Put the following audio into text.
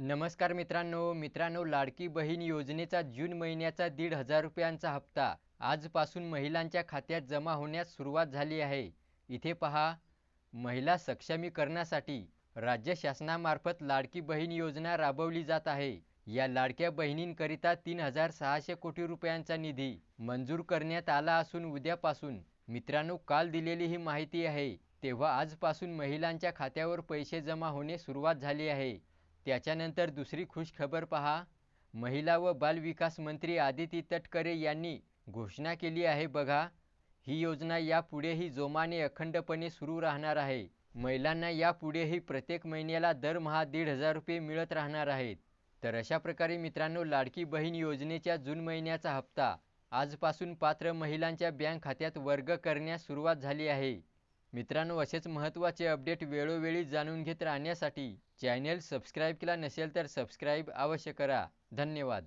नमस्कार मित्रांनो मित्रांनो लाडकी बहीण योजनेचा जून महिन्याचा दीड हजार रुपयांचा हप्ता. आजपासून महिलांच्या खात्यात जमा होण्यास सुरुवात झाली आहे. इथे पहा महिला सक्षमीकरणासाठी राज्य शासनामार्फत लाडकी बहीण योजना राबवली जात आहे. या लाडक्या बहिणींकरिता तीन हजार सहाशे कोटी रुपयांचा निधी मंजूर करण्यात आला असून उद्यापासून मित्रांनो काल दिलेली ही माहिती आहे. तेव्हा आजपासून महिलांच्या खात्यावर पैसे जमा होणे सुरुवात झाली आहे. त्याच्यानंतर दुसरी खुश खबर पहा. महिला व बालविकास मंत्री आदिती तटकरे यांनी घोषणा केली आहे बघा. ही योजना यापुढेही जोमाने अखंडपणे सुरू राहणार आहे. महिलांना यापुढेही प्रत्येक महिन्याला दरमहा दीड हजार रुपये मिळत राहणार आहेत. तर अशा प्रकारे मित्रांनो लाडकी बहीण योजनेच्या जून महिन्याचा हप्ता आजपासून पात्र महिलांच्या बँक खात्यात वर्ग करण्यास सुरुवात झाली आहे. मित्रांनो असेच महत्त्वाचे अपडेट वेळोवेळी जाणून घेत राहण्यासाठी चॅनेल सबस्क्राईब केला नसेल तर सबस्क्राईब अवश्य करा. धन्यवाद.